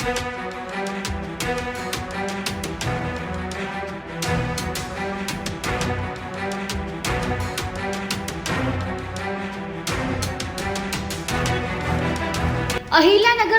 अहिल्यानगर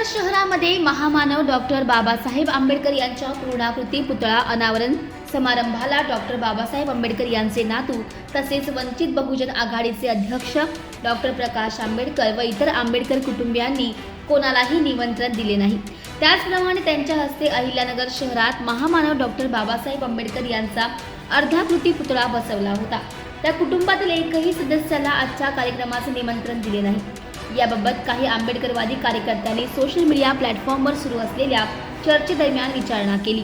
शहरामध्ये महामानव डॉक्टर बाबासाहेब आंबेडकर यांच्या पूर्णाकृती पुतळा अनावरण समारंभाला डॉक्टर बाबासाहेब आंबेडकर यांचे नातू तसेच वंचित बहुजन आघाडीचे अध्यक्ष डॉक्टर प्रकाश आंबेडकर व इतर आंबेडकर कुटुंबियांनी कोणालाही निमंत्रण दिले नाही. त्याचप्रमाणे त्यांच्या हस्ते अहिल्यानगर शहरात महामानव डॉक्टर बाबासाहेब आंबेडकर यांचा अर्धाकृती पुतळा बसवला होता. त्या कुटुंबातील एकही सदस्याला आजच्या कार्यक्रमाचे निमंत्रण दिले नाही. याबाबत काही आंबेडकरवादी कार्यकर्त्यांनी सोशल मीडिया प्लॅटफॉर्मवर सुरू असलेल्या चर्चेदरम्यान विचारणा केली.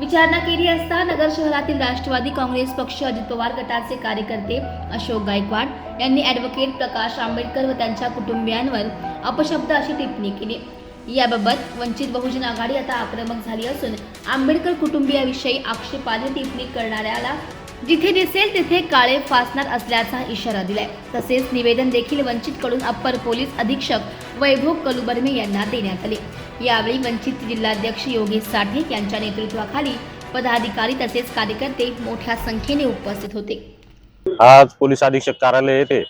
विचारणा केली असता नगर शहरातील राष्ट्रवादी काँग्रेस पक्ष अजित पवार गटाचे कार्यकर्ते अशोक गायकवाड यांनी ॲडव्होकेट प्रकाश आंबेडकर व त्यांच्या कुटुंबियांवर अपशब्द अशी टिप्पणी केली. याबाबत वंचित बहुजन आघाडी आता आक्रमक झाली असून आंबेडकर कुटुंबियाविषयी आक्षेपार्ह टिप्पणी करणाऱ्याला जिथे दिसेल तिथे काळे फासणार असल्याचा इशारा दिलाय. तसेच निवेदन देखील वंचितकडून अप्पर पोलीस अधीक्षक वैभव कलुबर्मे यांना देण्यात आले. यावेळी वंचित जिल्हाध्यक्ष योगेश साठे यांच्या नेतृत्वाखाली पदाधिकारी तसेच कार्यकर्ते मोठ्या संख्येने उपस्थित होते. आज पोलीस अधीक्षक कार्यालय येथे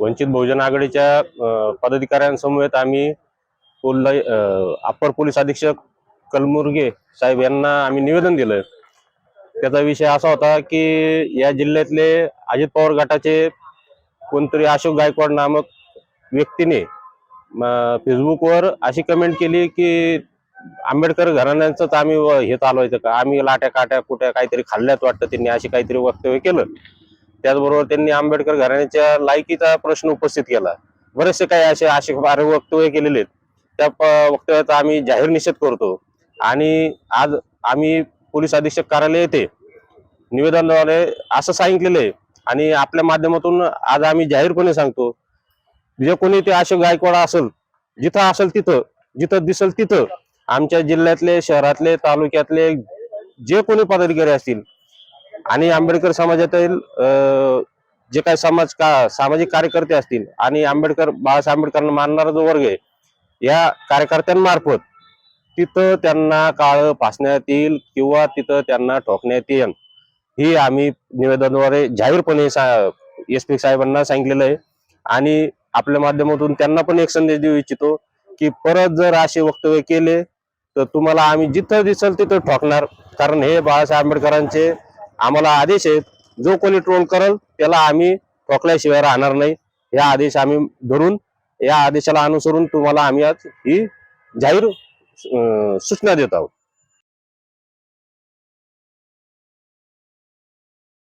वंचित बहुजन आघाडीच्या पदाधिकाऱ्यांसमवेत आम्ही अप्पर पोलीस अधीक्षक कलमुर्गे साहेब यांना आम्ही निवेदन दिलं त्याचा विषय असा होता की या जिल्ह्यातले अजित पवार गटाचे कोणतरी अशोक गायकवाड नामक व्यक्तीने फेसबुकवर अशी कमेंट केली की आंबेडकर घराण्यांचंच आम्ही व- हे चालवायचं का? आम्ही लाट्या काट्या कुट्या काहीतरी खाल्ल्यात वाटतं त्यांनी अशी काहीतरी वक्तव्य केलं. त्याचबरोबर त्यांनी आंबेडकर घराण्याच्या लायकीचा प्रश्न उपस्थित केला. बरेचसे काही असे असे फार वक्तव्य केलेले आहेत. त्या प- वक्तव्याचा आम्ही जाहीर निषेध करतो. आणि आज आम्ही पोलीस अधीक्षक कार्यालय येथे निवेदनाद्वारे असं सांगितलेलं आहे. आणि आपल्या माध्यमातून आज आम्ही जाहीरपणे सांगतो जे कोणी ते अशोक गायकवाड असेल जिथं असेल तिथं जिथं दिसेल तिथं आमच्या जिल्ह्यातले शहरातले तालुक्यातले जे कोणी पदाधिकारी असतील आणि आंबेडकर समाजातील जे काही समाज का सामाजिक कार्यकर्ते असतील आणि आंबेडकर बाळासाहेब आंबेडकरांना मानणारा जो वर्ग आहे या कार्यकर्त्यांमार्फत तिथं त्यांना काळ फासण्यात येईल किंवा तिथं त्यांना ठोकण्यात येईल. ही आम्ही निवेदनाद्वारे जाहीरपणे एस पी साहेबांना सांगितलेलं आहे. आणि आपल्या माध्यमातून त्यांना पण एक संदेश देऊ इच्छितो की परत जर असे वक्तव्य केले तर तुम्हाला आम्ही जिथं दिसेल तिथं ठोकणार. कारण हे बाळासाहेब आंबेडकरांचे आम्हाला आदेश आहेत. जो कोणी ट्रोल करल त्याला आम्ही ठोकल्याशिवाय राहणार नाही. हे आदेश आम्ही धरून या आदेशाला अनुसरून तुम्हाला आम्ही आज ही जाहीर सूचना देत आहोत.